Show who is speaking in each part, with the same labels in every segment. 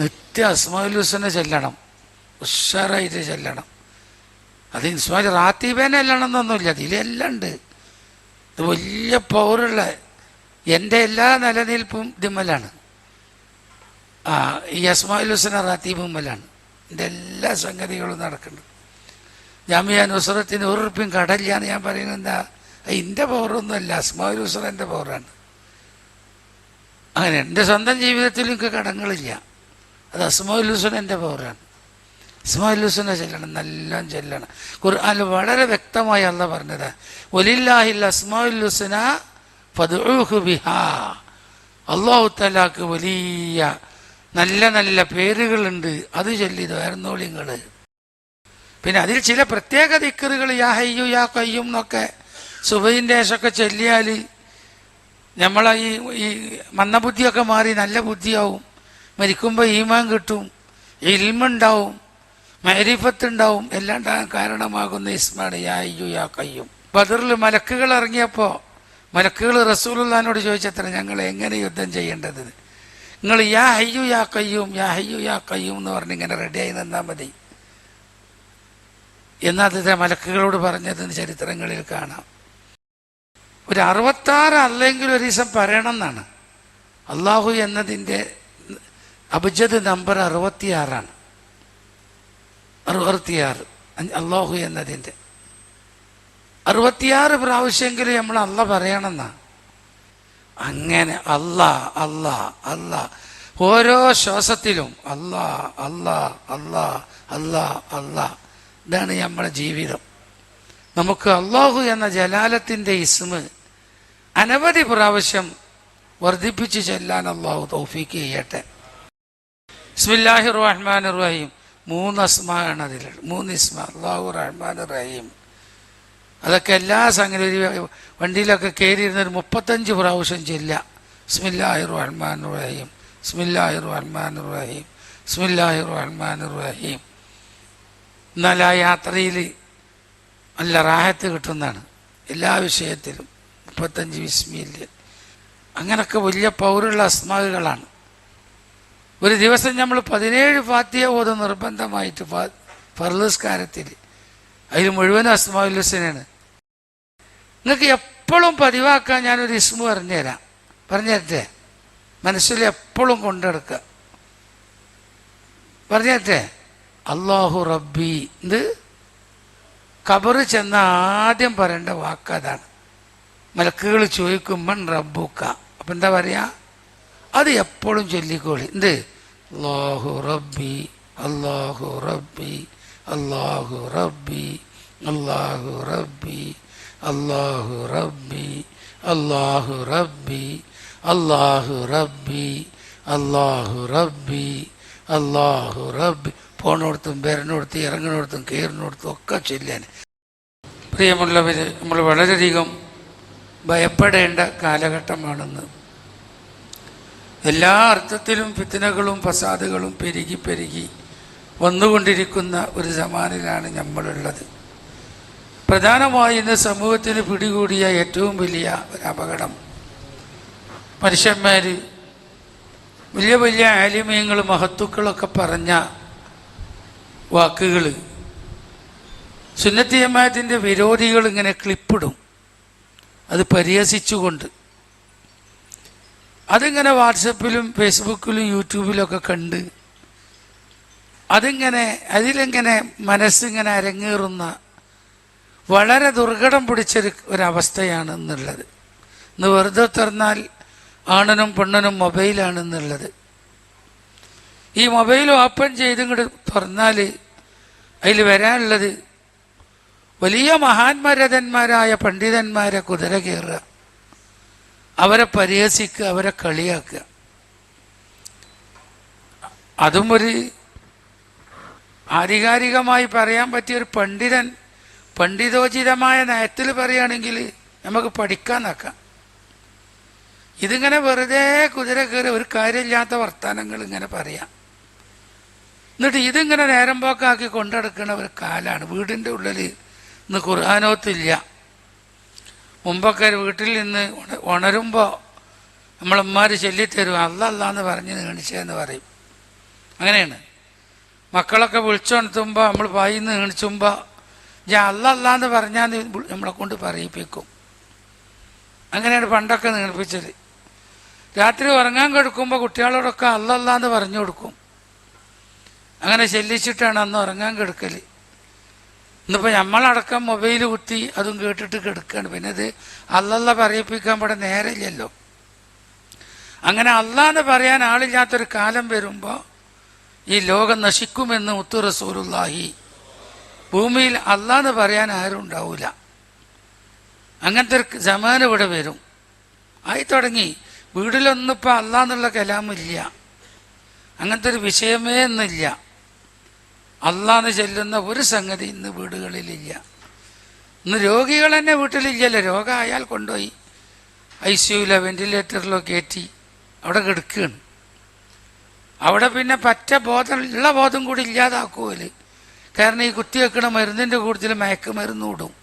Speaker 1: നിത്യ അസ്മാഉൽ ഹുസനെ ചെല്ലണം. ഉഷാറായിട്ട് ചെല്ലണം. അത് ഇൻസ്മാൽ റാത്തീബേനെ ചെല്ലണം എന്നൊന്നുമില്ല ഇതിലെല്ലാം ഉണ്ട്. ഇത് വലിയ പൗറുള്ള എന്റെ എല്ലാ നിലനിൽപ്പും ദിമ്മലാണ് ആ ഈ അസ്മാഉൽ ഹുസന റാത്തീബുമ്മലാണ് എന്റെ എല്ലാ സംഗതികളും നടക്കുന്നുണ്ട്. ജാമിയ ഉസറത്തിന് ഒരു റുപ്യം കടല്ല എന്ന് ഞാൻ പറയുന്നത്. എന്താ? എന്റെ പവറൊന്നുമല്ല അസ്മാഉൽ ഹുസന എന്റെ പവറാണ് അങ്ങനെ എന്റെ സ്വന്തം ജീവിതത്തിലും എനിക്ക് കടങ്ങളില്ല. അത് അസ്മോ എന്റെ പവറാണ് അസ്മോ ഹുസനെ ചെല്ലണം നല്ല ചെല്ലണം. ഖുർആാനിൽ വളരെ വ്യക്തമായി അല്ല പറഞ്ഞത്. ഒലില്ലാഹിൽ ഹുസന ഫദ്ഉഹു ബിഹാ. അള്ളാഹു തലാക്ക് വലിയ നല്ല നല്ല പേരുകളുണ്ട്. അത് ചൊല്ലിത് വേർന്നോളിങ്ങൾ പിന്നെ അതിൽ ചില പ്രത്യേക ദിക്കറുകൾ യാ ഹയ്യു യാ കയ്യും എന്നൊക്കെ സുബൈന്റെ ചൊല്ലിയാൽ നമ്മളെ ഈ ഈ മന്ദബുദ്ധിയൊക്കെ മാറി നല്ല ബുദ്ധിയാവും. മരിക്കുമ്പോൾ ഈമാൻ കിട്ടും ഇൽമുണ്ടാവും മരിഫത്തുണ്ടാവും എല്ലാം കാരണമാകുന്ന ഇസ്മാണ് യാ യാ കയ്യും ബദറിൽ മലക്കുകൾ ഇറങ്ങിയപ്പോൾ മലക്കുകൾ റസൂലുള്ളാനോട് ചോദിച്ചത്ര ഞങ്ങൾ എങ്ങനെ യുദ്ധം ചെയ്യേണ്ടത്? നിങ്ങൾ യാ ഹയ്യു യാ കയ്യും യാ ഹയ്യു യാ കയ്യും എന്ന് പറഞ്ഞ് ഇങ്ങനെ റെഡിയായി നിന്നാൽ മതി. എന്നാദ്യത്തെ മലക്കുകളോട് പറഞ്ഞത് ചരിത്രങ്ങളിൽ കാണാം. ഒരു അറുപത്താറ് അല്ലെങ്കിൽ ഒരു ദിവസം പറയണം എന്നാണ്. അള്ളാഹു എന്നതിന്റെ അബുജദ് നമ്പർ അറുപത്തിയാറാണ്. അറുപത്തിയാറ്. അള്ളാഹു എന്നതിന്റെ. അറുപത്തിയാറ് പ്രാവശ്യമെങ്കിലും നമ്മൾ അല്ല പറയണമെന്നാ. അങ്ങനെ അല്ല അല്ല അല്ല. ഓരോ ശ്വാസത്തിലും അല്ല അല്ല അല്ല അല്ല അല്ല. ഇതാണ് നമ്മുടെ ജീവിതം. നമുക്ക് അള്ളാഹു എന്ന ജലാലത്തിന്റെ ഇസ്മ് അനവധി പ്രാവശ്യം വർദ്ധിപ്പിച്ച് ചെല്ലാൻ അള്ളാഹു തൗഫീക്ക് ചെയ്യട്ടെ. ബിസ്മില്ലാഹി റഹ്മാൻ റഹീം മൂന്ന് അസ്മാണ് അതിൽ മൂന്ന് ഇസ്മ. അള്ളാഹു റഹ്മാൻ റഹീം അതൊക്കെ എല്ലാ സംഗതി വണ്ടിയിലൊക്കെ കയറിയിരുന്ന ഒരു മുപ്പത്തഞ്ച് പ്രാവശ്യം ചെല്ല ബിസ്മില്ലാഹി റഹ്മാൻ റഹീം ബിസ്മില്ലാഹി റഹ്മാൻ റഹീം ബിസ്മില്ലാഹി റഹ്മാൻ റഹീം എന്നാൽ ആ യാത്രയിൽ നല്ല റാഹത്ത് കിട്ടുന്നതാണ്. എല്ലാ വിഷയത്തിലും മുപ്പത്തഞ്ച് വിസ്മില്ല അങ്ങനൊക്കെ വലിയ പൗരുള്ള അസ്മാകളാണ് ഒരു ദിവസം നമ്മൾ പതിനേഴ് ഫാത്തിയ ഓതും നിർബന്ധമായിട്ട് ഫർലസ്കാരത്തിൽ അതിൽ മുഴുവൻ അസ്മാഉൽ ഹുസനാണ് നിങ്ങൾക്ക് എപ്പോഴും പതിവാക്കാൻ ഞാനൊരു ഇസ്മു പറഞ്ഞുതരാം. പറഞ്ഞേരട്ടെ മനസ്സിൽ എപ്പോഴും കൊണ്ടെടുക്കുക. പറഞ്ഞേരട്ടെ അള്ളാഹു റബ്ബി ഇത് കബറ് ചെന്ന ആദ്യം പറയേണ്ട വാക്ക് അതാണ്. മലക്കുകൾ ചോദിക്കുമ്പൻ റബ്ബുക്ക അപ്പം എന്താ പറയാ? അത് എപ്പോഴും ചൊല്ലിക്കോളി. എന്ത്? അള്ളാഹു റബ്ബി അള്ളാഹു റബ്ബി അള്ളാഹു റബ്ബി അള്ളാഹു റബ്ബി അള്ളാഹു റബ്ബി അള്ളാഹു റബ്ബി അള്ളാഹു റബ്ബി അള്ളാഹു റബ്ബി അള്ളാഹു റബ്ബി. പോണോടത്തും വരണോടത്തും ഇറങ്ങണോടത്തും കയറിനോടത്തും ഒക്കെ ചൊല്ലാൻ പ്രിയമുള്ളവർ നമ്മൾ വളരെയധികം ഭയപ്പെടേണ്ട കാലഘട്ടമാണെന്ന് എല്ലാ അർത്ഥത്തിലും ഫിത്തനകളും ഫസാദുകളും പെരുകി പെരുകി വന്നുകൊണ്ടിരിക്കുന്ന ഒരു സമാനിലാണ് നമ്മളുള്ളത്. പ്രധാനമായി ഇന്ന് സമൂഹത്തിന് പിടികൂടിയ ഏറ്റവും വലിയ ഒരു അപകടം. മനുഷ്യന്മാർ വലിയ വലിയ ആലിമയങ്ങൾ മഹത്തുക്കളൊക്കെ പറഞ്ഞ വാക്കുകൾ സുന്നത്തിയമായത്തിന്റെ വിരോധികൾ ഇങ്ങനെ ക്ലിപ്പിടും. അത് പരിഹസിച്ചുകൊണ്ട് അതിങ്ങനെ വാട്സപ്പിലും ഫേസ്ബുക്കിലും യൂട്യൂബിലൊക്കെ കണ്ട് അതിങ്ങനെ അതിലിങ്ങനെ മനസ്സിങ്ങനെ അരങ്ങേറുന്ന വളരെ ദുർഘടം പിടിച്ചൊരു ഒരവസ്ഥയാണ് എന്നുള്ളത്. ഇന്ന് വെറുതെ തുറന്നാൽ ആണിനും പെണ്ണിനും മൊബൈലാണെന്നുള്ളത് ഈ മൊബൈൽ ഓപ്പൺ ചെയ്ത് ഇങ്ങോട്ട് തുറന്നാൽ അതിൽ വരാനുള്ളത് വലിയ മഹാന്മരഥന്മാരായ പണ്ഡിതന്മാരെ കുതിര കയറുക. അവരെ പരിഹസിക്കുക അവരെ കളിയാക്കുക. അതും ഒരു ആധികാരികമായി പറയാൻ പറ്റിയ ഒരു പണ്ഡിതൻ പണ്ഡിതോചിതമായ നയത്തിൽ പറയുകയാണെങ്കിൽ നമുക്ക് പഠിക്കാൻ നോക്കാം ഇതിങ്ങനെ വെറുതെ കുതിര കയറി ഒരു കാര്യമില്ലാത്ത വർത്തമാനങ്ങൾ ഇങ്ങനെ പറയാം. എന്നിട്ട് ഇതിങ്ങനെ നേരം പോക്കാക്കി കൊണ്ടെടുക്കുന്ന ഒരു കാലാണ്. വീടിന്റെ ഉള്ളിൽ ഇന്ന് ഖുർആാനോത്തില്ല. മുമ്പൊക്കെ വീട്ടിൽ നിന്ന് ഉണരുമ്പോൾ നമ്മളമ്മാർ ചൊല്ലിത്തരും അല്ല അല്ല എന്ന് പറഞ്ഞ് നീണിച്ചതെന്ന് പറയും. അങ്ങനെയാണ്. മക്കളൊക്കെ വിളിച്ചുണർത്തുമ്പോൾ നമ്മൾ പായിന്ന് നീണിച്ചുമ്പോൾ ഞാൻ അല്ല അല്ലാന്ന് പറഞ്ഞാൽ നമ്മളെ കൊണ്ട് പറയിപ്പിക്കും. അങ്ങനെയാണ് പണ്ടൊക്കെ നീണിപ്പിച്ചത്. രാത്രി ഉറങ്ങാൻ കിടക്കുമ്പോൾ കുട്ടികളോടൊക്കെ അല്ല അല്ലാന്ന് പറഞ്ഞു കൊടുക്കും. അങ്ങനെ ചെല്ലിച്ചിട്ടാണ് അന്ന് ഉറങ്ങാൻ കിടക്കൽ ഇന്നിപ്പോൾ നമ്മളടക്കം മൊബൈൽ കുത്തി അതും കേട്ടിട്ട് കിടക്കുകയാണ് പിന്നെ അത് അല്ലല്ല പറയിപ്പിക്കാൻ ഇവിടെ നേരമില്ലല്ലോ. അങ്ങനെ അല്ലാന്ന് പറയാൻ ആളില്ലാത്തൊരു കാലം വരുമ്പോൾ ഈ ലോകം നശിക്കുമെന്ന് മുത്തു റസൂലുള്ളാഹി. ഭൂമിയിൽ അല്ലാന്ന് പറയാൻ ആരും ഉണ്ടാവില്ല അങ്ങനത്തെ ഒരു ജമാൻ ഇവിടെ വരും. ആയി തുടങ്ങി. വീട്ടിലൊന്നും ഇപ്പം അല്ലാന്നുള്ള കലാമില്ല. അങ്ങനത്തെ ഒരു വിഷയമേ ഇന്നില്ല അല്ലാന്ന് ചെല്ലുന്ന ഒരു സംഗതി ഇന്ന് വീടുകളിലില്ല. ഇന്ന് രോഗികൾ തന്നെ വീട്ടിലില്ലല്ലോ. രോഗമായാൽ കൊണ്ടുപോയി. ഐ സിയുലോ വെന്റിലേറ്ററിലോ കയറ്റി അവിടെ കിടക്കുകയാണ്. അവിടെ പിന്നെ പറ്റ ബോധം ഉള്ള ബോധം കൂടി ഇല്ലാതാക്കുമല്ലേ കാരണം ഈ കുത്തി വെക്കണ മരുന്നിന്റെ കൂടുതൽ മയക്കുമരുന്ന് ഇടും.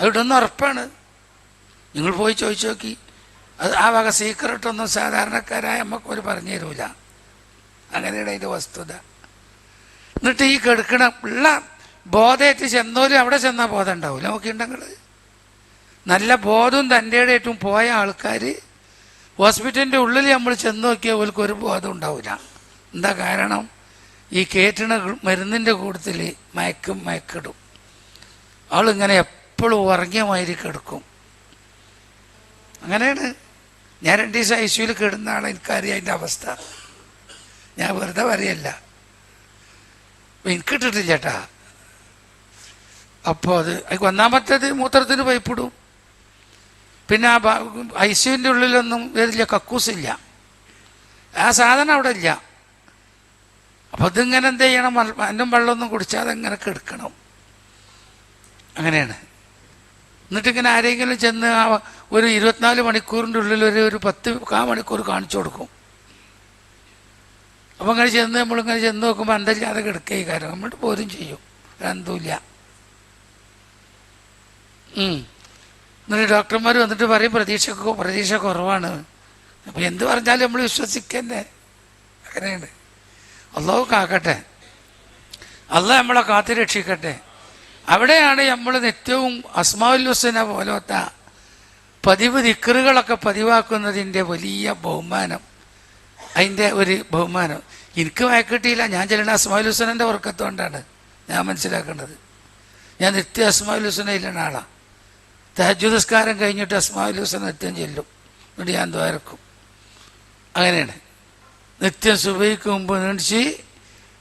Speaker 1: അതിടുന്ന ഉറപ്പാണ്. നിങ്ങൾ പോയി ചോദിച്ചു നോക്കി. അത് ആ വക സീക്രട്ടൊന്നും സാധാരണക്കാരായ നമുക്ക് ഒരു പറഞ്ഞു തരൂല. അങ്ങനെയാണ് അതിന്റെ വസ്തുത. എന്നിട്ട് ഈ കെടുക്കണ ഉള്ള ബോധമായിട്ട് ചെന്നോലും അവിടെ ചെന്നാൽ ബോധം ഉണ്ടാവില്ല നോക്കിയിട്ടുണ്ടെങ്കിൽ നല്ല ബോധവും തന്റെ ഏറ്റവും പോയ ആൾക്കാർ ഹോസ്പിറ്റലിന്റെ ഉള്ളിൽ നമ്മൾ ചെന്ന് നോക്കിയാൽ അവർക്ക് ഒരു ബോധം ഉണ്ടാവില്ല എന്താ കാരണം? ഈ കേറ്റണ മരുന്നിന്റെ കൂട്ടത്തിൽ മയക്കും മയക്കിടും. ആളിങ്ങനെ എപ്പോഴും ഉറങ്ങിയ മാതിരി കിടക്കും. അങ്ങനെയാണ്. ഞാൻ രണ്ട് ദിവസം ഐ സിയുയിൽ കിടന്ന ആളെ എനിക്കറിയാം അതിന്റെ അവസ്ഥ. ഞാൻ വെറുതെ പറയല്ല. എനിക്കിട്ടിട്ടില്ല ചേട്ടാ അപ്പോൾ അത് ഒന്നാമത്തേത് മൂത്രത്തിന് പൈപ്പിടും പിന്നെ ആ ഐ സിയുവിന്റെ ഉള്ളിലൊന്നും വരില്ല കക്കൂസില്ല. ആ സാധനം അവിടെ ഇല്ല. അപ്പോൾ ഇതിങ്ങനെ എന്ത് ചെയ്യണം? അന്നും വെള്ളമൊന്നും കുടിച്ചാൽ അതെങ്ങനെ കെടുക്കണം? അങ്ങനെയാണ്. എന്നിട്ടിങ്ങനെ ആരെങ്കിലും ചെന്ന് ആ ഒരു ഇരുപത്തിനാല് മണിക്കൂറിന്റെ ഉള്ളിൽ ഒരു ഒരു പത്ത് കാ മണിക്കൂർ കാണിച്ചു കൊടുക്കും. അപ്പം ഇങ്ങനെ ചെന്ന് നമ്മളിങ്ങനെ ചെന്ന് നോക്കുമ്പോൾ അന്തല്ലാതെ കിടക്കുക കാര്യം. നമ്മൾ പോരും ചെയ്യും. എന്തുമില്ല എന്നിട്ട് ഡോക്ടർമാർ വന്നിട്ട് പറയും പ്രതീക്ഷ പ്രതീക്ഷ കുറവാണ്. അപ്പം എന്ത് പറഞ്ഞാലും നമ്മൾ വിശ്വസിക്കന്നെ. അങ്ങനെയാണ് അള്ളാഹു കാക്കട്ടെ. അല്ല നമ്മളെ കാത്തു രക്ഷിക്കട്ടെ. അവിടെയാണ് നമ്മൾ നിത്യവും അസ്മാവുല്ലുസന പോലത്തെ പതിവ് ദിക്കറുകളൊക്കെ പതിവാക്കുന്നതിന്റെ വലിയ ബഹുമാനം. അതിന്റെ ഒരു ബഹുമാനം. എനിക്ക് വയക്കിട്ടിയില്ല ഞാൻ ചെല്ലണ അസ്മാൽ ഹുസനന്റെ ഉറക്കത്തോണ്ടാണ് ഞാൻ മനസ്സിലാക്കേണ്ടത്. ഞാൻ നിത്യ അസ്മാവുല്ലുസന ഇല്ലുന്ന ആളാണ് തഹജുദസ്കാരം കഴിഞ്ഞിട്ട് അസ്മാവുല്ലുസന നിത്യം ചെല്ലും. എന്നിട്ട് ഞാൻ ദ്വാരക്കും അങ്ങനെയാണ്. നിത്യം സുബൈക്ക് മുമ്പ് നീണിച്ച്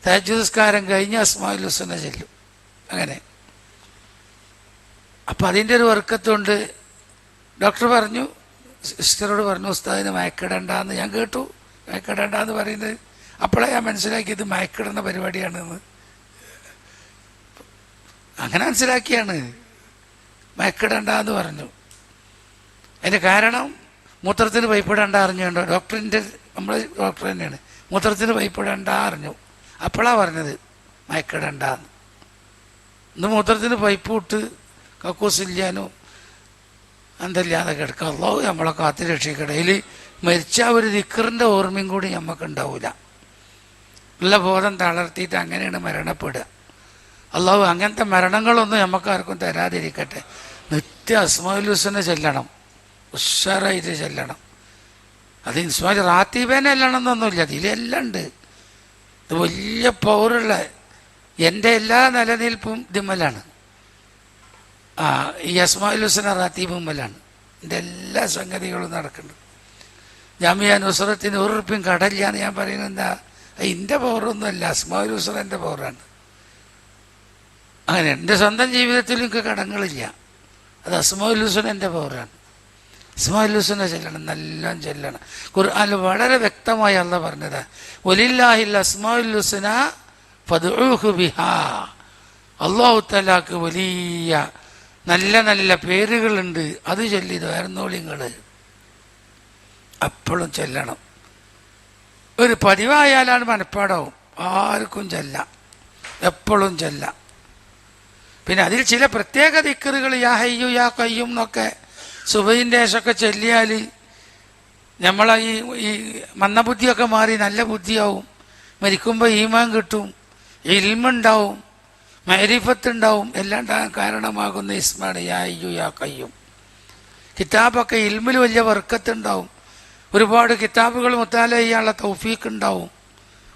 Speaker 1: തഹജുദസ്കാരം കഴിഞ്ഞ് അസ്മാവുല്ലുസന ചെല്ലും. അങ്ങനെ. അപ്പം അതിന്റെ ഒരു വർക്കത്തുണ്ട്. ഡോക്ടർ പറഞ്ഞു സിസ്റ്ററോട് പറഞ്ഞു ഉസ്താദിന് മയക്കിടണ്ടെന്ന്. ഞാൻ കേട്ടു. മയക്കിടണ്ടെന്ന് പറയുന്നത്. അപ്പോഴാണ് ഞാൻ മനസ്സിലാക്കിയത് മയക്കിടുന്ന പരിപാടിയാണെന്ന്. അങ്ങനെ മനസ്സിലാക്കിയാണ്. മയക്കിടണ്ടെന്ന് പറഞ്ഞു. അതിന്റെ കാരണം മൂത്രത്തിന് പൈപ്പിടണ്ട അറിഞ്ഞുണ്ടോ ഡോക്ടറിന്റെ നമ്മൾ ഡോക്ടർ തന്നെയാണ്. മൂത്രത്തിന് പൈപ്പിടണ്ട അറിഞ്ഞു. അപ്പോഴാണ് പറഞ്ഞത് മയക്കിടണ്ടെന്ന്. ഇന്ന് മൂത്രത്തിന് പൈപ്പ് വിട്ട് കക്കൂസില്ലാനോ എന്തല്ലാതെ കിടക്കുക അള്ളാഹു നമ്മളെ കാത്തു രക്ഷിക്കടയിൽ മരിച്ച ഒരു ദിക്കറിന്റെ ഓർമ്മയും കൂടി നമുക്ക് ഉണ്ടാവില്ല ഉള്ള ബോധം തളർത്തിയിട്ട് അങ്ങനെയാണ് മരണപ്പെടുക. അള്ളാഹു അങ്ങനത്തെ മരണങ്ങളൊന്നും നമുക്കാർക്കും തരാതിരിക്കട്ടെ. നിത്യ അസ്മാലുസനെ ചെല്ലണം. ഉഷാറായിട്ട് ചെല്ലണം. അത് ഇൻസ്മാൽ റാത്തീബേനെ ചെല്ലണമെന്നൊന്നുമില്ല ഇതിലെല്ലാം ഉണ്ട്. ഇത് വലിയ പൗറുള്ള എന്റെ എല്ലാ നിലനിൽപ്പും ദിമ്മലാണ് ആ ഈ അസ്മാഉൽ ഹുസന റാത്തീബുമ്മലാണ് എന്റെ എല്ലാ സംഗതികളും നടക്കുന്നുണ്ട്. ജാമിയ നുസറത്തിന് ഒരു റുപ്യം കടലില്ല എന്ന് ഞാൻ പറയുന്നത്. എന്താ? എന്റെ പവറൊന്നുമല്ല അസ്മാ ഹുസന എന്റെ പവറാണ് അങ്ങനെ എന്റെ സ്വന്തം ജീവിതത്തിൽ എനിക്ക് കടങ്ങളില്ല. അത് അസ്മാഉൽ ഹുസന എന്റെ പവറാണ് ഇസ്മായിൽ ഹുസനെ ചെല്ലണം നല്ലോണം ചെല്ലണം. ഖുർആാനിൽ വളരെ വ്യക്തമായി അല്ല പറഞ്ഞത് ഒലില്ലാഹിൽ ഫദ്ഉഹു ബിഹാ. അള്ളാഹു തലാക്ക് വലിയ നല്ല നല്ല പേരുകളുണ്ട്. അത് ചൊല്ലി വേർന്നോളിങ്ങൾ അപ്പോഴും ചെല്ലണം. ഒരു പതിവായാലാണ് മനപ്പാടാവും. ആർക്കും ചെല്ലാം. എപ്പോഴും ചെല്ലാം. പിന്നെ അതിൽ ചില പ്രത്യേക ദിക്കറുകൾ യാ ഹയ്യു യാ കയ്യും എന്നൊക്കെ സുബൈന്റെ ശേഷമൊക്കെ ചൊല്ലിയാൽ നമ്മളെ ഈ ഈ മന്ദബുദ്ധിയൊക്കെ മാറി നല്ല ബുദ്ധിയാവും. മരിക്കുമ്പോൾ ഈമാൻ കിട്ടും. ഇൽമുണ്ടാവും. മരിഫത്തുണ്ടാവും. എല്ലാം കാരണമാകുന്ന ഇസ്മാണ് യാ അയ്യു യാ കയ്യും കിതാബൊക്കെ ഇൽമിൽ വലിയ വർക്കത്തുണ്ടാവും. ഒരുപാട് കിതാബുകൾ മുത്താല ചെയ്യാനുള്ള തൗഫീക്ക് ഉണ്ടാവും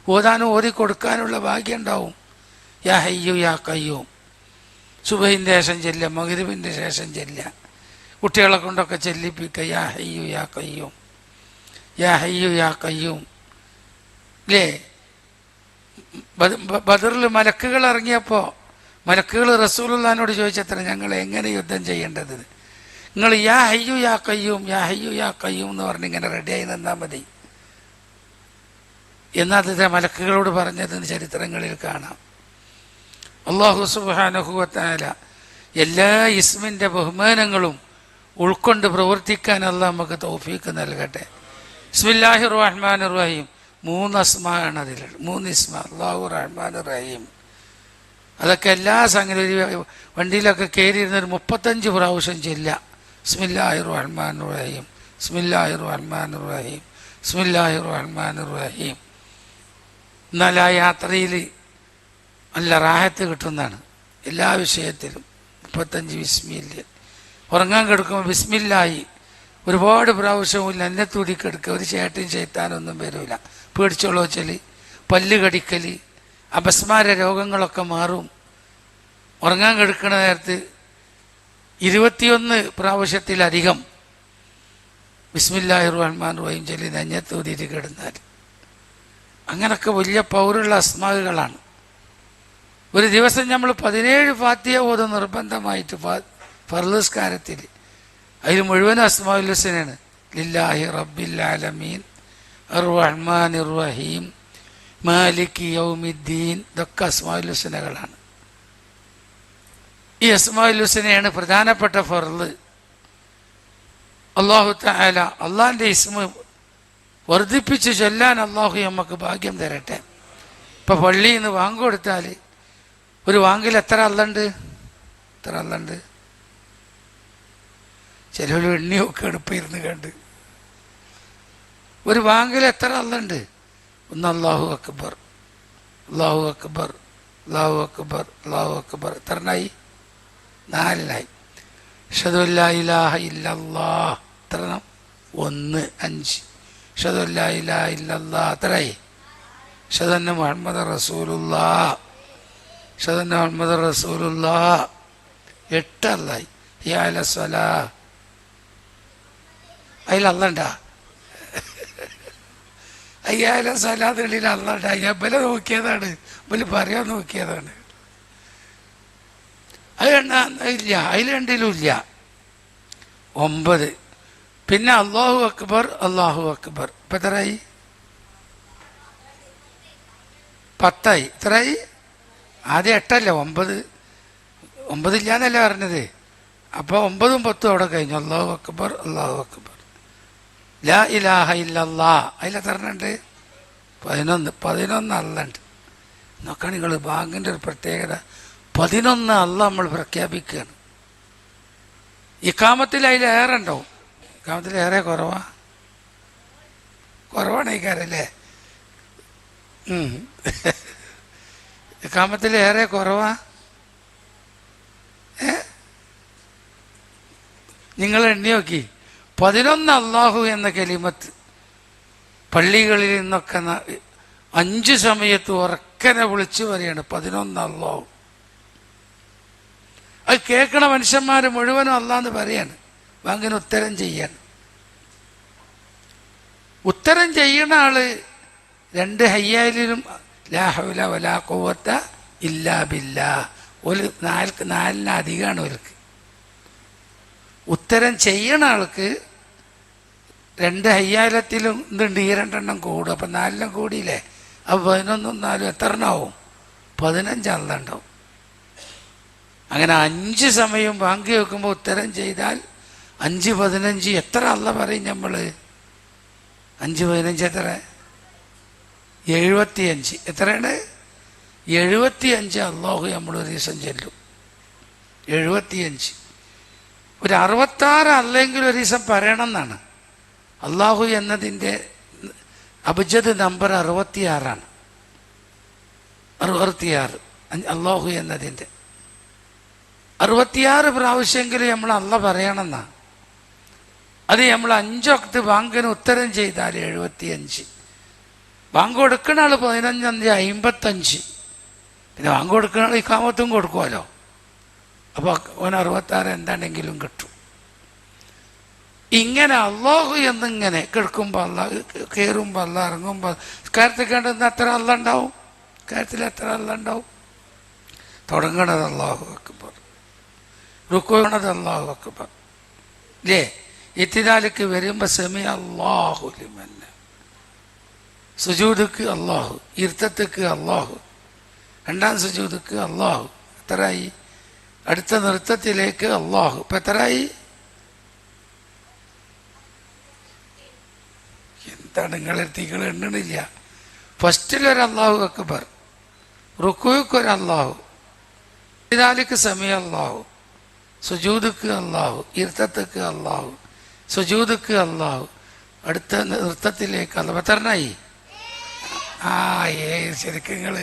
Speaker 1: ഓതാനും ഓതി കൊടുക്കാനുള്ള ഭാഗ്യം ഉണ്ടാവും യാ ഹയ്യു യാ കയ്യോ സുബഹിന്റെ ശേഷം ചെല്ലുക മകരുവിന്റെ ശേഷം ചെല്ലുക. കുട്ടികളെ കൊണ്ടൊക്കെ ചെല്ലിപ്പിക്കുക യാ ഹയ്യു യാ കയ്യോ യാ ഹയ്യു യാ കയ്യോ അല്ലേ ബദറിൽ മലക്കുകൾ ഇറങ്ങിയപ്പോൾ മലക്കുകൾ റസൂലുള്ളഹാനോട് ചോദിച്ചത്ര ഞങ്ങൾ എങ്ങനെ യുദ്ധം ചെയ്യേണ്ടത്? നിങ്ങൾ യാ ഹയ്യു യാ കയ്യും യാ ഹയ്യു യാ കയ്യും എന്ന് പറഞ്ഞ് ഇങ്ങനെ റെഡിയായി നിന്നാൽ മതി. എന്നാൽ എന്നാദ്യത്തെ മലക്കുകളോട് പറഞ്ഞതെന്ന് ചരിത്രങ്ങളിൽ കാണാം. അള്ളാഹു സുബാനഹുവത്താല എല്ലാ ഇസ്മിന്റെ ബഹുമാനങ്ങളും ഉൾക്കൊണ്ട് പ്രവർത്തിക്കാൻ അള്ളാഹ് നമുക്ക് തൗഫീക്ക് നൽകട്ടെ. ഇസ്മില്ലാഹി റഹ്മാൻ റഹീം മൂന്ന് അസ്മാണ് അതിൽ മൂന്ന് ഇസ്മ അള്ളാഹു റഹ്മാൻ റഹീം അതൊക്കെ എല്ലാ സംഗതി വണ്ടിയിലൊക്കെ കയറിയിരുന്ന ഒരു മുപ്പത്തഞ്ച് പ്രാവശ്യം ചെല്ല ബിസ്മില്ലാഹി റഹീം ബിസ്മില്ലാഹി റഹീം ബിസ്മില്ലാഹി റഹീം എന്നാൽ ആ യാത്രയിൽ നല്ല റാഹത്ത് കിട്ടുന്നതാണ്. എല്ലാ വിഷയത്തിലും മുപ്പത്തഞ്ച് വിസ്മില്ല ഉറങ്ങാൻ കിടക്കുമ്പോൾ ബിസ്മില്ലായി ഒരുപാട് പ്രാവശ്യമില്ല എന്നെ തുടിക്കെടുക്കുക. ഒരു ചേട്ടൻ ചെയ്ത്താനൊന്നും വരില്ല പേടിച്ചോളോ വെച്ചാൽ പല്ല് കടിക്കൽ അപസ്മാര രോഗങ്ങളൊക്കെ മാറും. ഉറങ്ങാൻ കിടക്കുന്ന നേരത്ത് ഇരുപത്തിയൊന്ന് പ്രാവശ്യത്തിലധികം ബിസ്മില്ലാഹി റഹ്മാൻ റഹീം ചൊല്ലി നെഞ്ഞത്തൂതിയിട്ട് കിടന്നാൽ. അങ്ങനൊക്കെ വലിയ പൗരുള്ള അസ്മാകളാണ് ഒരു ദിവസം നമ്മൾ പതിനേഴ് ഫാത്തിയ ഓതും നിർബന്ധമായിട്ട് ഫർലസ്കാരത്തിൽ അതിൽ മുഴുവൻ അസ്മാഉൽ ഹുസനാണ് ലില്ലാഹി റബ്ബിൽ ആലമീൻ റഹ്മാൻ റഹീം മാലിക് യൗമിദ്ദീൻ ഇതൊക്കെ ഹുസനകളാണ്. ഈ അസ്മാഉൽ പ്രധാനപ്പെട്ട ഫർൾ അള്ളാഹു താല അള്ളാഹിന്റെ ഇസ്മ വർദ്ധിപ്പിച്ച് ചൊല്ലാൻ അള്ളാഹു നമുക്ക് ഭാഗ്യം തരട്ടെ. ഇപ്പം പള്ളിയിൽ നിന്ന് വാങ്ങ് ഒരു വാങ്കിൽ എത്ര അല്ലുണ്ട് എത്ര അല്ലുണ്ട് ചിലവർ എണ്ണിയൊക്കെ എടുപ്പിരുന്ന് കണ്ട്. ഒരു വാങ്കിൽ എത്ര അല്ലുണ്ട് ഒന്ന് അള്ളാഹു അക്ബർ. അള്ളാഹു അക്ബർ. അള്ളാഹു അക്ബർ. അള്ളാഹു അക്ബർ. എത്രനായി നാലിനായി ഷതുല്ലാ ഇലാഹ ഇല്ലല്ലാ എത്ര ഒന്ന് അഞ്ച്. ഷതുല്ലാ ഇലാഹ ഇല്ലല്ലാ എത്രയായി? ഷതന്ന മുഹമ്മദ് റസൂലുല്ലാ ഷതന്ന മുഹമ്മദ് റസൂലുല്ലാ എട്ടല്ലായി. യാല സ്വലാ. അതിൽ അല്ലണ്ട അയ്യാ സ്വലാത്തുകളിൽ അല്ലണ്ട ഞാൻ ബല നോക്കിയതാണ്. ബൽ പറയാൻ നോക്കിയതാണ്. അത് ഇല്ല അതിൽ രണ്ടിലും ഇല്ല ഒമ്പത്. പിന്നെ അള്ളാഹു അക്ബർ അള്ളാഹു അക്ബർ. ഇപ്പം എത്രയായി? പത്തായി. എത്രയായി? ആദ്യം എട്ടല്ല ഒമ്പത്. ഒമ്പതില്ല എന്നല്ല പറഞ്ഞത്? അപ്പോൾ ഒമ്പതും പത്തും അവിടെ കഴിഞ്ഞു. അള്ളാഹു അക്ബർ അള്ളാഹു അക്ബർ. ലാ ഇലാഹ ഇല്ലല്ലാ. അതിലെത്രണ്ണുണ്ട് പതിനൊന്ന്. പതിനൊന്ന് അല്ലുണ്ട് നോക്കാണ് നിങ്ങൾ ബാങ്കിന്റെ ഒരു പ്രത്യേകത. പതിനൊന്ന് അല്ല നമ്മൾ പ്രഖ്യാപിക്കുകയാണ്. ഇക്കാമത്തിൽ അതിലേറെ ഉണ്ടാവും. ഇക്കാമത്തിൽ ഏറെ കുറവാ. കുറവാണ് ഈ കാര്യല്ലേ ഇക്കാമത്തിൽ ഏറെ കുറവാ. നിങ്ങൾ എണ്ണി നോക്കി. പതിനൊന്ന് അള്ളാഹു എന്ന കലിമത്ത് പള്ളികളിൽ നിന്നൊക്കെ അഞ്ച് സമയത്ത് ഉറക്കനെ വിളിച്ചു പറയാണ് പതിനൊന്ന് അള്ളാഹു അത് കേൾക്കണ മനുഷ്യന്മാർ മുഴുവനും അല്ലാന്ന് പറയാണ്. ബാങ്കിന് ഉത്തരം ചെയ്യാൻ. ഉത്തരം ചെയ്യണ ആൾ രണ്ട് ഹയ്യാലിലും ലാഹുല വലാ കോവത്ത ഇല്ലാ ബില്ല. ഒരു നാല് നാലിന് അധികമാണ് അവർക്ക് ഉത്തരം ചെയ്യണ ആൾക്ക് രണ്ട് ഹയ്യാലത്തിലും ഇതുണ്ട് ഈ രണ്ടെണ്ണം കൂടും. അപ്പം നാലിനും കൂടിയില്ലേ? അപ്പോൾ പതിനൊന്നും നാലും എത്ര എണ്ണമാവും പതിനഞ്ച് അങ്ങനെ അഞ്ച് സമയം ബാങ്ക് വെക്കുമ്പോൾ ഉത്തരം ചെയ്താൽ അഞ്ച് പതിനഞ്ച് എത്ര അല്ല പറയും നമ്മൾ അഞ്ച് പതിനഞ്ച് എത്ര? എഴുപത്തിയഞ്ച്. എത്രയാണ്? എഴുപത്തിയഞ്ച് അള്ളാഹു നമ്മൾ ഒരു ദിവസം ചെല്ലും. എഴുപത്തിയഞ്ച്. ഒരു അറുപത്താറ് അല്ലെങ്കിൽ ഒരു ദിവസം പറയണം എന്നാണ്. അള്ളാഹു എന്നതിന്റെ അബുജദ് നമ്പർ അറുപത്തിയാറാണ്. അറുപത്തിയാറ്. അഞ്ച് അള്ളാഹു എന്നതിന്റെ. അറുപത്തിയാറ് പ്രാവശ്യമെങ്കിലും നമ്മൾ അല്ല പറയണമെന്നാ. അത് നമ്മൾ അഞ്ചൊക്കെ ബാങ്കിന് ഉത്തരം ചെയ്താൽ എഴുപത്തിയഞ്ച്. ബാങ്ക് കൊടുക്കണ ആൾ പതിനഞ്ചഞ്ച് അമ്പത്തഞ്ച്. പിന്നെ ബാങ്ക് കൊടുക്കുന്ന ആൾ ഇക്കാമത്തും കൊടുക്കുമല്ലോ അപ്പോൾ ഓൻ അറുപത്താറ് എന്താണെങ്കിലും കിട്ടും. ഇങ്ങനെ അള്ളാഹു എന്നിങ്ങനെ കിടക്കുമ്പോൾ അല്ല കയറുമ്പോൾ അല്ല ഇറങ്ങുമ്പോൾ കാര്യത്തിൽ കണ്ടെന്ന് എത്ര അല്ല ഉണ്ടാവും. കാര്യത്തിൽ എത്ര അല്ല ഉണ്ടാവും. തുടങ്ങണത് അള്ളാഹു അക്ബർ. റുക്കോണത് അള്ളാഹു അക്ബർ. ഇല്ലേ ഇത്തിനാലിക്ക് വരുമ്പോൾ സെമി അള്ളാഹു ലിമന്ന സുജൂദക്ക് അള്ളാഹു ഇരുത്തത്തേക്ക് അള്ളാഹു രണ്ടാം സുജൂദക്ക് അള്ളാഹു എത്രയായി? അടുത്ത നൃത്തത്തിലേക്ക് അള്ളാഹു ഇപ്പം എത്രയായി? എന്താണ് നിങ്ങളെത്തികൾ എണ്ണണില്ല. ഫസ്റ്റിലൊരു അള്ളാഹു അക്ബർ റുക്കുക്ക് ഒരു അള്ളാഹു ഇതാലിക്ക് സമയം അള്ളാഹു സുജൂദക്ക് അള്ളാഹു ഇരുത്തത്തക്ക് അള്ളാഹു സുജൂതുക്ക് അള്ളാഹു അടുത്ത നൃത്തത്തിലേക്ക് അല്ല ആ ഏഴ് ശരിക്കും നിങ്ങൾ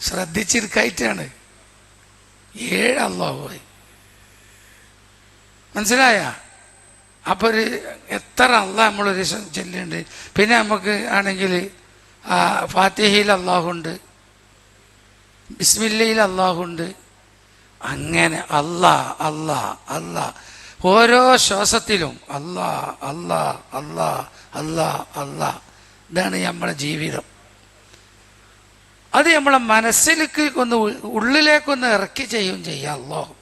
Speaker 1: ശ്രദ്ധിച്ചിരിക്കായിട്ടാണ്. ഏഴ് അള്ളാഹുവായി മനസ്സിലായ? അപ്പോൾ ഒരു എത്ര അല്ല നമ്മളൊരു ദിവസം ചൊല്ലുന്നുണ്ട് പിന്നെ നമുക്ക് ആണെങ്കിൽ ഫാത്തിഹയിൽ അള്ളാഹുണ്ട് ബിസ്മില്ലയിൽ അള്ളാഹുണ്ട് അങ്ങനെ അല്ലാ അല്ലാ അല്ലാ. ഓരോ ശ്വാസത്തിലും അല്ലാ അല്ലാ അല്ലാ അല്ലാ അല്ലാ. ഇതാണ് നമ്മുടെ ജീവിതം. അത് നമ്മളെ മനസ്സിലേക്ക് ഒന്ന് ഉള്ളിലേക്കൊന്ന് ഇറക്കി ചെയ്യും ചെയ്യാം അള്ളാഹു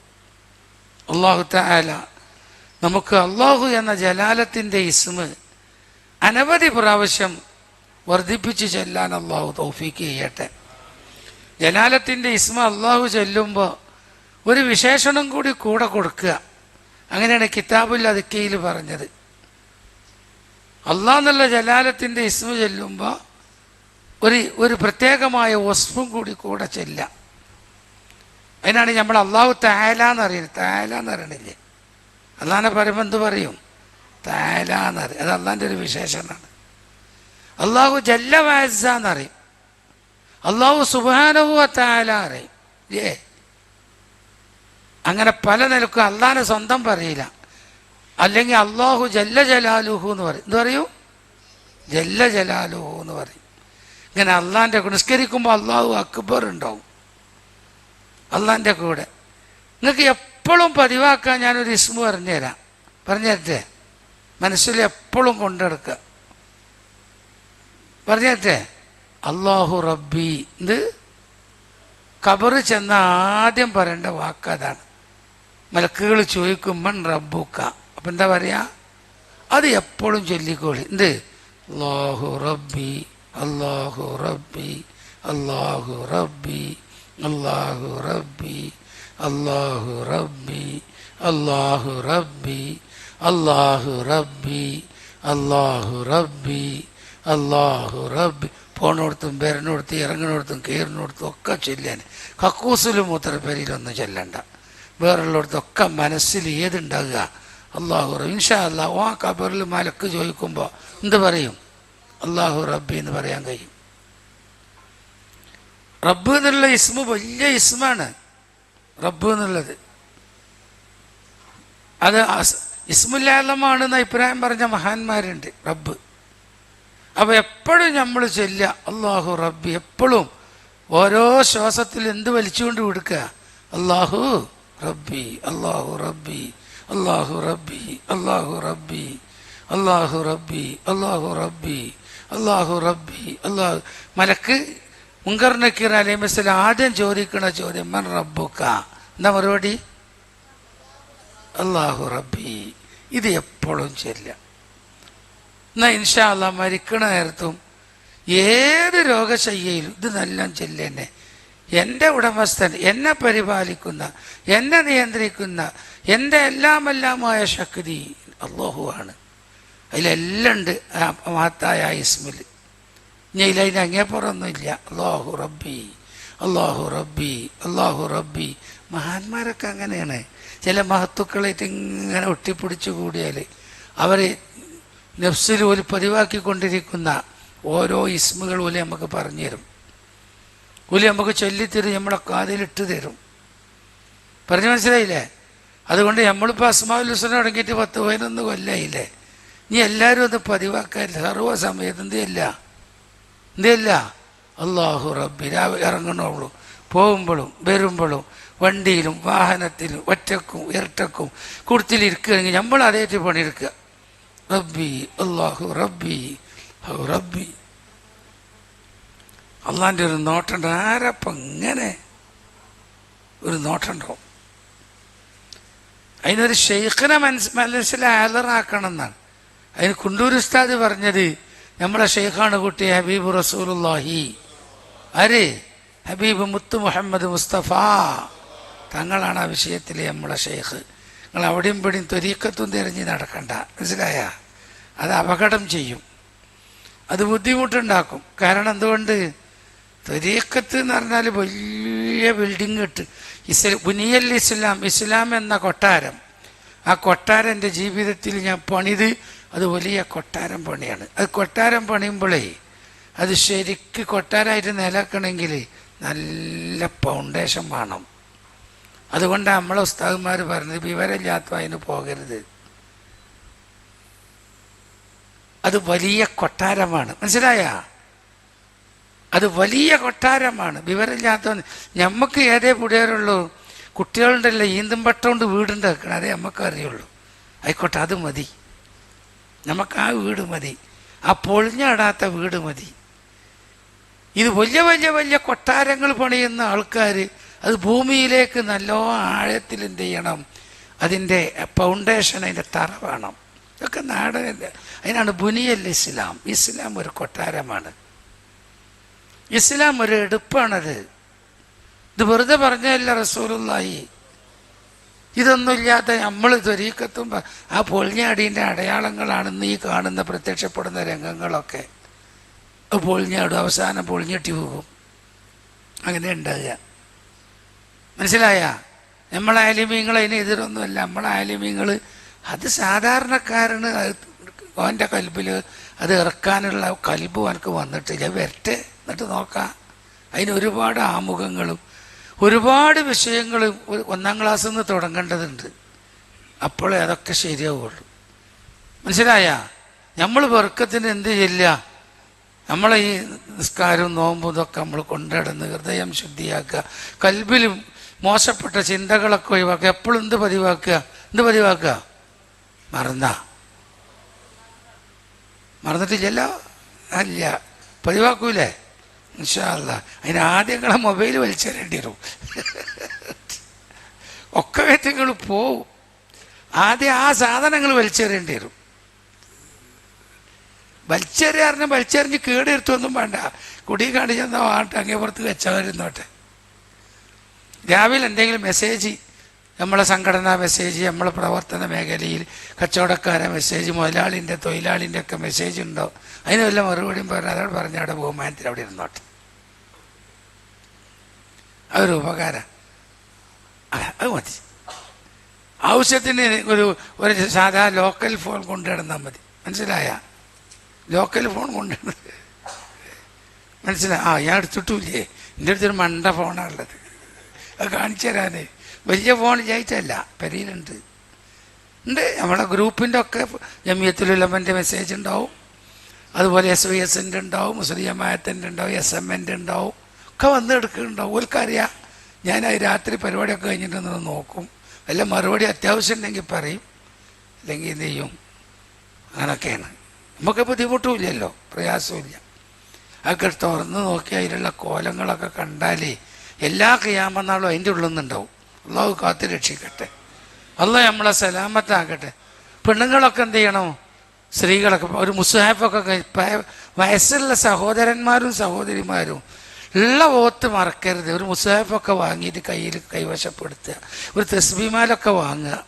Speaker 1: അള്ളാഹു താല നമുക്ക് അള്ളാഹു എന്ന ജലാലത്തിന്റെ ഇസ്മ് അനവധി പ്രാവശ്യം വർദ്ധിപ്പിച്ച് ചെല്ലാൻ അള്ളാഹു തൗഫീക്ക് ചെയ്യട്ടെ. ജലാലത്തിന്റെ ഇസ്മ അള്ളാഹു ചെല്ലുമ്പോൾ ഒരു വിശേഷണം കൂടി കൂടെ കൊടുക്കുക. അങ്ങനെയാണ് കിതാബുൽ അതുക്കയിൽ പറഞ്ഞത്. അള്ളാഹ് എന്നുള്ള ജലാലത്തിന്റെ ഇസ്മ ചെല്ലുമ്പോൾ ഒരു ഒരു പ്രത്യേകമായ വസ്ഫും കൂടി കൂടെ ചെല്ലാം. അതിനാണ് നമ്മൾ അള്ളാഹു താല എന്ന് അറിയുന്നത് താല എന്ന് അറിയണില്ലേ അള്ളാഹിനെ പറയുമ്പോൾ എന്ത് പറയും? താല എന്ന് അറിയും അത് അള്ളാഹിന്റെ ഒരു വിശേഷണമാണ്. അള്ളാഹു ജല്ല വാസ എന്നറിയും അള്ളാഹു സുബാനഹു താല അറിയും ഏ അങ്ങനെ പല നിലക്കും അള്ളാഹിനെ സ്വന്തം പറയില്ല. അല്ലെങ്കിൽ അള്ളാഹു ജല്ല ജലാലുഹു എന്ന് പറയും. എന്ത് പറയൂ? ജല്ല ജലാലുഹു എന്ന് പറയും. ഇങ്ങനെ അള്ളാഹിന്റെ നിസ്കരിക്കുമ്പോൾ അള്ളാഹു അക്ബർ ഉണ്ടാവും അള്ളാഹിന്റെ കൂടെ. നിങ്ങൾക്ക് എപ്പോഴും പതിവാക്കാൻ ഞാനൊരു ഇസ്മു പറഞ്ഞുതരാം. പറഞ്ഞു മനസ്സിൽ എപ്പോഴും കൊണ്ടെടുക്കുക. പറഞ്ഞു അള്ളാഹു റബ്ബി. ഇത് കബറ് ചെന്ന ആദ്യം പറയേണ്ട വാക്ക് അതാണ്. മലക്കുകൾ ചോദിക്കും മൺ റബ്ബുക്ക. അപ്പം എന്താ പറയുക അത് എപ്പോഴും ചൊല്ലിക്കോളി. എന്ത്? അല്ലാഹു റബ്ബി അല്ലാഹു റബ്ബി അല്ലാഹു റബ്ബി അല്ലാഹു റബ്ബി അല്ലാഹു റബ്ബി അല്ലാഹു റബ്ബി അല്ലാഹു റബ്ബി അള്ളാഹു റബ്ബി അള്ളാഹു റബ്ബി. പോണോടത്തും വരണോടത്തും ഇറങ്ങണോടത്തും കയറിനോടത്തും ഒക്കെ ചൊല്ലാൻ കക്കൂസിലും മൂത്രപ്പേരിലൊന്നും ചെല്ലണ്ട. വേറുള്ളിടത്തൊക്കെ മനസ്സിൽ ഏതുണ്ടാകുക? അള്ളാഹു റബ്ബി. ഇൻഷാ അല്ലാഹ് ഓ കബറിൽ മലക്ക് ചോദിക്കുമ്പോൾ എന്ത് പറയും? അള്ളാഹു റബ്ബി എന്ന് പറയാൻ കഴിയും. റബ്ബ് എന്നുള്ള ഇസ്മ വലിയ ഇസ്മാണ്. റബ്ബ് എന്നുള്ളത്. അത് ഇസ്മുല്ലാലമാണെന്ന് അഭിപ്രായം പറഞ്ഞ മഹാന്മാരുണ്ട് റബ്ബ്. അപ്പോൾ എപ്പോഴും നമ്മൾ ചൊല്ലുക അള്ളാഹു റബ്ബി എപ്പോഴും ഓരോ ശ്വാസത്തിൽ എന്ത് വലിച്ചുകൊണ്ട് കൊടുക്കുക അള്ളാഹു റബ്ബി അള്ളാഹു റബ്ബി അള്ളാഹു റബ്ബി അള്ളാഹു റബ്ബി അള്ളാഹു റബ്ബി അള്ളാഹു റബ്ബി അള്ളാഹു റബ്ബി അള്ളാഹു മലക്ക് മുങ്കർ നക്കീർ അലൈഹി വസ്ലം ആദ്യം ചോദിക്കുന്ന ചോദ്യം മൻ റബ്ബുക്ക എന്താ മറുപടി? അള്ളാഹു റബ്ബി. ഇത് എപ്പോഴും ചെല്ല. എന്നാ ഇൻഷാ അല്ലാ മരിക്കണ നേരത്തും ഏത് രോഗശയ്യയിലും ഇത് നല്ല ചെല്ലേന്നെ. എന്റെ ഉടമസ്ഥൻ എന്നെ പരിപാലിക്കുന്ന എന്നെ നിയന്ത്രിക്കുന്ന എന്റെ എല്ലാമെല്ലാമായ ശക്തി അള്ളാഹുവാണ് അതിലെല്ലാം ഉണ്ട് മഹത്തായ ഇസ്മിൽ. ഇനി ഇതിൽ അങ്ങേപ്പുറമൊന്നുമില്ല അള്ളാഹു റബ്ബി അള്ളാഹു റബ്ബി അള്ളാഹു റബ്ബി. മഹാന്മാരൊക്കെ അങ്ങനെയാണ്. ചില മഹത്തുക്കളായിട്ട് ഇങ്ങനെ ഒട്ടിപ്പിടിച്ചു കൂടിയാൽ അവർ നെഫ്സിൽ ഒരു പതിവാക്കിക്കൊണ്ടിരിക്കുന്ന ഓരോ ഇസ്മുകൾ പോലെ നമുക്ക് പറഞ്ഞു തരും. ഓൽ നമുക്ക് ചൊല്ലിത്തരും നമ്മളെ കാതിലിട്ട് തരും. പറഞ്ഞു മനസ്സിലായില്ലേ? അതുകൊണ്ട് നമ്മളിപ്പോൾ അസ്മാവുൽ ഹുസന തുടങ്ങിയിട്ട് പത്ത് പതിനൊന്ന് കൊല്ലായില്ലേ? നീ എല്ലാവരും അത് പതിവാക്കാറില്ല സർവസമയത്ത് എന്തിയല്ല എന്തിയല്ല അള്ളാഹു റബ്ബി രാവിലെ ഇറങ്ങണുള്ളൂ പോകുമ്പോഴും വരുമ്പോഴും വണ്ടിയിലും വാഹനത്തിലും ഒറ്റക്കും ഇരട്ടക്കും കുടുത്തിലിരിക്കുകയാണെങ്കിൽ നമ്മൾ അതേറ്റ് പണിയെടുക്കുക. റബ്ബി അള്ളാഹു റബ്ബി റബ്ബി. അള്ളാന്റെ ഒരു നോട്ടുണ്ട്. ആരപ്പം ഇങ്ങനെ ഒരു നോട്ടുണ്ടോ? അതിനൊരു ഷെയ്ഖിനെ മനസ് മനസ്സിൽ ആലറാക്കണം എന്നാണ് അതിന് കുണ്ടൂർ ഉസ്താദ് പറഞ്ഞത് നമ്മളെ ഷെയ്ഖാണ് കുട്ടി ഹബീബ് റസൂലുല്ലാഹി ആര്? ഹബീബ് മുത്തു മുഹമ്മദ് മുസ്തഫ. തങ്ങളാണ് ആ വിഷയത്തിൽ നമ്മളെ ഷെയ്ഖ്. നിങ്ങൾ അവിടെയും ഇവിടെയും ത്വരീക്കത്തും തിരഞ്ഞ് നടക്കണ്ട. മനസ്സിലായ? അത് അപകടം ചെയ്യും. അത് ബുദ്ധിമുട്ടുണ്ടാക്കും. കാരണം എന്തുകൊണ്ട്? ത്വരീക്കത്ത് എന്ന് പറഞ്ഞാൽ വലിയ ബിൽഡിംഗ് ഇട്ട്. ഇസ്ലാം ബുനിയൽ ഇസ്ലാം ഇസ്ലാം എന്ന കൊട്ടാരം. ആ കൊട്ടാരം എന്റെ ജീവിതത്തിൽ ഞാൻ പണിത് അത് വലിയ കൊട്ടാരം പണിയാണ്. അത് കൊട്ടാരം പണിയുമ്പോഴേ അത് ശരിക്ക് കൊട്ടാരമായിട്ട് നിലക്കണമെങ്കിൽ നല്ല ഫൗണ്ടേഷൻ വേണം. അതുകൊണ്ടാണ് നമ്മളെ ഉസ്താദന്മാർ പറഞ്ഞത് വിവരമില്ലാത്ത അതിന് പോകരുത്. അത് വലിയ കൊട്ടാരമാണ്. മനസ്സിലായ? അത് വലിയ കൊട്ടാരമാണ്. വിവരമില്ലാത്ത ഞമ്മക്ക് ഏതേ പുടിയാറുള്ളൂ കുട്ടികളുണ്ടല്ലോ ഈന്തും പട്ടോണ്ട് വീടുണ്ട് വെക്കണം അതേ നമുക്ക് അറിയുള്ളൂ. ആയിക്കോട്ടെ അത് മതി. നമുക്ക് ആ വീട് മതി. ആ പൊളിഞ്ഞാടാത്ത വീട് മതി. ഇത് വലിയ വലിയ വലിയ കൊട്ടാരങ്ങൾ പണിയുന്ന ആൾക്കാർ അത് ഭൂമിയിലേക്ക് നല്ല ആഴത്തിൽ എന്ത് ചെയ്യണം? അതിന്റെ ഫൗണ്ടേഷൻ അതിന്റെ തറ വേണം. ഇതൊക്കെ നാടകല്ല അതിനാണ് ബുനിയൽ ഇസ്ലാം. ഇസ്ലാം ഒരു കൊട്ടാരമാണ്. ഇസ്ലാം ഒരു എടുപ്പാണത്. ഇത് വെറുതെ പറഞ്ഞല്ല റസൂലുള്ളാഹി. ഇതൊന്നുമില്ലാത്ത നമ്മൾ ത്വരീക്കത്തുമ്പോൾ ആ പൊളിഞ്ഞാടീന്റെ അടയാളങ്ങളാണെന്ന് ഈ കാണുന്ന പ്രത്യക്ഷപ്പെടുന്ന രംഗങ്ങളൊക്കെ. പൊളിഞ്ഞാടും അവസാനം പൊളിഞ്ഞിട്ടി പോകും. അങ്ങനെ ഉണ്ടാകുക മനസ്സിലായ? നമ്മളെ ആലിമീങ്ങൾ അതിന് എതിരൊന്നുമല്ല. നമ്മളെ ആലിമീങ്ങൾ അത് സാധാരണക്കാരന് ഓന്റെ കൽബിൽ അത് ഇറക്കാനുള്ള കൽബ് എനിക്ക് വന്നിട്ടില്ല. വരട്ടെ. എന്നിട്ട് നോക്കാം. അതിന് ഒരുപാട് ആമുഖങ്ങളും ഒരുപാട് വിഷയങ്ങളും ഒന്നാം ക്ലാസ്സിൽ നിന്ന് തുടങ്ങേണ്ടതുണ്ട്. അപ്പോഴേ അതൊക്കെ ശരിയാവുള്ളൂ. മനസ്സിലായ? നമ്മൾ വെറുക്കത്തിന് എന്ത് ചെയ്യില്ല നമ്മളെ ഈ നിസ്കാരവും നോമ്പും ഇതൊക്കെ നമ്മൾ കൊണ്ടിടന്ന് ഹൃദയം ശുദ്ധിയാക്കുക. കൽബിലും മോശപ്പെട്ട ചിന്തകളൊക്കെ ഒഴിവാക്കുക. എപ്പോഴും എന്ത് പതിവാക്കുക? എന്ത് പതിവാക്കുക? മറന്ന. മറന്നിട്ടില്ലല്ലോ? അല്ല. പതിവാക്കൂലേ? ഇൻഷാല്ല അതിന് ആദ്യം നിങ്ങളെ മൊബൈൽ വലിച്ചേരേണ്ടി വരും. ഒക്കെ വ്യക്തികൾ പോവും. ആദ്യം ആ സാധനങ്ങൾ വലിച്ചെറിയേണ്ടി വരും. വലിച്ചെറിയാറിന് വലിച്ചെറിഞ്ഞ് കേടെടുത്തൊന്നും വേണ്ട. കുടി കാണിച്ചെന്നോ ആട്ടെ അങ്ങേ പുറത്ത് വെച്ചവരുന്നോട്ടെ. രാവിലെ എന്തെങ്കിലും മെസ്സേജ് നമ്മളെ സംഘടനാ മെസ്സേജ് നമ്മളെ പ്രവർത്തന മേഖലയിൽ കച്ചവടക്കാരെ മെസ്സേജ് മുതലാളിന്റെ തൊഴിലാളിന്റെ ഒക്കെ മെസ്സേജ് ഉണ്ടോ? അതിന് വല്ല മറുപടിയും പറഞ്ഞു അതോട് പറഞ്ഞ അവിടെ ബഹുമാനത്തിൽ അവിടെ ഇരുന്നോട്ടെ. അതൊരു ഉപകാരം. അത് മതി. ആവശ്യത്തിന് ഒരു ഒരു സാധാ ലോക്കൽ ഫോൺ കൊണ്ടുനടന്നാൽ മതി. മനസ്സിലായ? ലോക്കൽ ഫോൺ കൊണ്ടുവരുന്നത് മനസ്സിലായി ആ ഞാൻ എടുത്തിട്ടില്ലേ എന്റെ അടുത്തൊരു മണ്ട ഫോണാണുള്ളത് അത് കാണിച്ചു തരാനേ. വലിയ ഫോൺ ജയിച്ചല്ല പെരയിലുണ്ട് ഉണ്ട് നമ്മളെ ഗ്രൂപ്പിന്റെ ഒക്കെ ജമിയത്തുലുലമന്റെ മെസ്സേജ് ഉണ്ടാവും. അതുപോലെ എസ് വി എസിന്റെ ഉണ്ടാവും മുസ്ലിം അമ്മായത്തിന്റെ ഉണ്ടാവും എസ് എം എന്റെ ഉണ്ടാവും. ഒക്കെ വന്ന് എടുക്കുന്നുണ്ടാവും. ഓൽക്കറിയാം ഞാൻ ആ രാത്രി പരിപാടിയൊക്കെ കഴിഞ്ഞിട്ട് നോക്കും. വല്ല മറുപടി അത്യാവശ്യം ഉണ്ടെങ്കിൽ പറയും. അല്ലെങ്കിൽ എന്ത് ചെയ്യും? അങ്ങനൊക്കെയാണ്. നമുക്ക് ബുദ്ധിമുട്ടുമില്ലല്ലോ പ്രയാസമില്ല. അതൊക്കെ തുറന്ന് നോക്കി അതിലുള്ള കോലങ്ങളൊക്കെ കണ്ടാലേ എല്ലാ ക്രിയാമനാളും അതിന്റെ ഉള്ളിൽ നിന്നുണ്ടാവും. അള്ളാഹു കാത്തു രക്ഷിക്കട്ടെ. അള്ളാഹ് നമ്മളെ സലാമത്താക്കട്ടെ പെണ്ണുങ്ങളൊക്കെ എന്ത് ചെയ്യണം? സ്ത്രീകളൊക്കെ ഒരു മുസ്ഹാഫൊക്കെ വയസ്സുള്ള സഹോദരന്മാരും സഹോദരിമാരും ഉള്ള ഓത്ത് മറക്കരുത്. ഒരു മുസ്ഹാഫൊക്കെ വാങ്ങിയിട്ട് കയ്യിൽ കൈവശപ്പെടുത്തുക. ഒരു തസ്ബിമാലൊക്കെ വാങ്ങുക.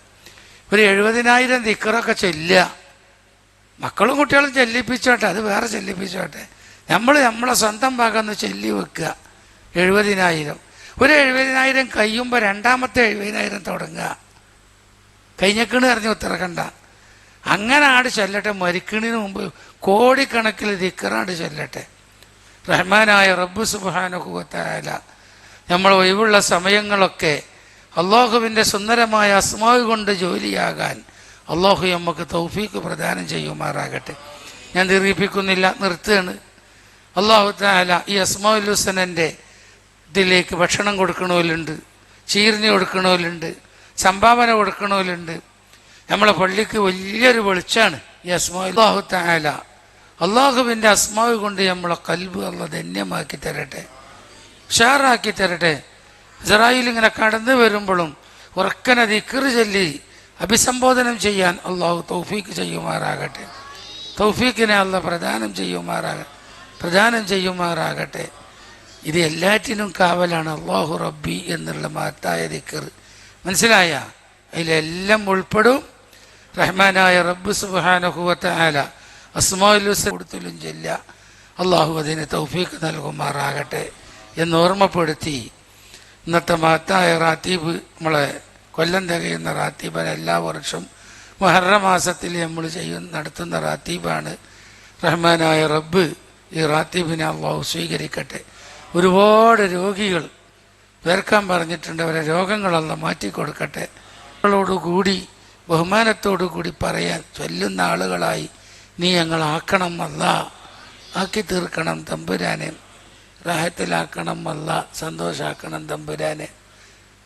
Speaker 1: ഒരു എഴുപതിനായിരം ദിക്കറൊക്കെ ചൊല്ലുക. മക്കളും കുട്ടികളും ചെല്ലിപ്പിച്ചോട്ടെ അത് വേറെ ചെല്ലിപ്പിച്ചോട്ടെ. നമ്മൾ നമ്മളെ സ്വന്തം ഭാഗം ഒന്ന് ചൊല്ലി വെക്കുക. എഴുപതിനായിരം. ഒരു എഴുപതിനായിരം കഴിയുമ്പോൾ രണ്ടാമത്തെ എഴുപതിനായിരം തുടങ്ങുക. കഴിഞ്ഞക്കണ് അറിഞ്ഞ് ഉത്തരക്കണ്ട. അങ്ങനെ ആട് ചൊല്ലട്ടെ മരിക്കണിന് മുമ്പ് കോടിക്കണക്കിൽ ദിക്കറാട് ചൊല്ലട്ടെ. റഹ്മാനായ റബ്ബ് സുബാനുഭവത്തായ നമ്മൾ ഒഴിവുള്ള സമയങ്ങളൊക്കെ അള്ളാഹുവിന്റെ സുന്ദരമായ അസ്മാവ് കൊണ്ട് ജോലിയാകാൻ അള്ളാഹു നമുക്ക് തൗഫീക്ക് പ്രദാനം ചെയ്യുമാറാകട്ടെ. ഞാൻ ദീർഘിപ്പിക്കുന്നില്ല നിർത്തുകയാണ്. അള്ളാഹു താല ഈ അസ്മാവുൽ ഹുസനന്റെ ഇതിലേക്ക് ഭക്ഷണം കൊടുക്കണമല്ലുണ്ട് ചീർഞ്ഞ് കൊടുക്കണമല്ലുണ്ട് സംഭാവന കൊടുക്കണമല്ലുണ്ട് നമ്മളെ പള്ളിക്ക് വലിയൊരു വെളിച്ചാണ് ഈ അസ്മാവ് അള്ളാഹു താല അള്ളാഹുവിന്റെ അസ്മാവ് കൊണ്ട് നമ്മളെ കൽബ് അള്ള ധന്യമാക്കി തരട്ടെ ഉഷാറാക്കി തരട്ടെ. ഇസ്രായേൽ ഇങ്ങനെ കടന്നു വരുമ്പോഴും ഉറക്കനെ ദിക്കറ് ചൊല്ലി അഭിസംബോധനം ചെയ്യാൻ അള്ളാഹു തൗഫീക്ക് ചെയ്യുമാറാകട്ടെ. തൗഫീക്കിനെ അള്ള പ്രദാനം ചെയ്യുമാറാകട്ടെ. പ്രദാനം ചെയ്യുമാറാകട്ടെ. ഇത് എല്ലാറ്റിനും കാവലാണ് അള്ളാഹു റബ്ബി എന്നുള്ള മഹത്തായ ദിക്കർ. മനസ്സിലായ? അതിലെല്ലാം ഉൾപ്പെടും. റഹ്മാനായ റബ്ബ് അസ്മാലുസ് കൊടുത്തലും ചെല്ല. അള്ളാഹു അതിന് തൗഫീഖ് നൽകുമാറാകട്ടെ എന്ന് ഓർമ്മപ്പെടുത്തി. ഇന്നത്തെ മഹത്തായ റാത്തീബ് നമ്മളെ കൊല്ലം തികയുന്ന റാത്തീബൻ എല്ലാ വർഷവും മഹറ മാസത്തിൽ നമ്മൾ ചെയ്യുന്ന നടത്തുന്ന റാത്തീബാണ്. റഹ്മാനായ റബ്ബ് ഈ റാത്തീബിനെ അള്ളാഹു സ്വീകരിക്കട്ടെ. ഒരുപാട് രോഗികൾ വേർക്കാൻ പറഞ്ഞിട്ടുണ്ട്. അവരെ രോഗങ്ങളല്ല മാറ്റിക്കൊടുക്കട്ടെ. കൂടി ബഹുമാനത്തോടു കൂടി പറയാൻ ചൊല്ലുന്ന ആളുകളായി നീ ഞങ്ങളാക്കണം അല്ല ആക്കി തീർക്കണം തമ്പുരാനെ. റാഹത്തിലാക്കണം അല്ല സന്തോഷാക്കണം തമ്പുരാനെ.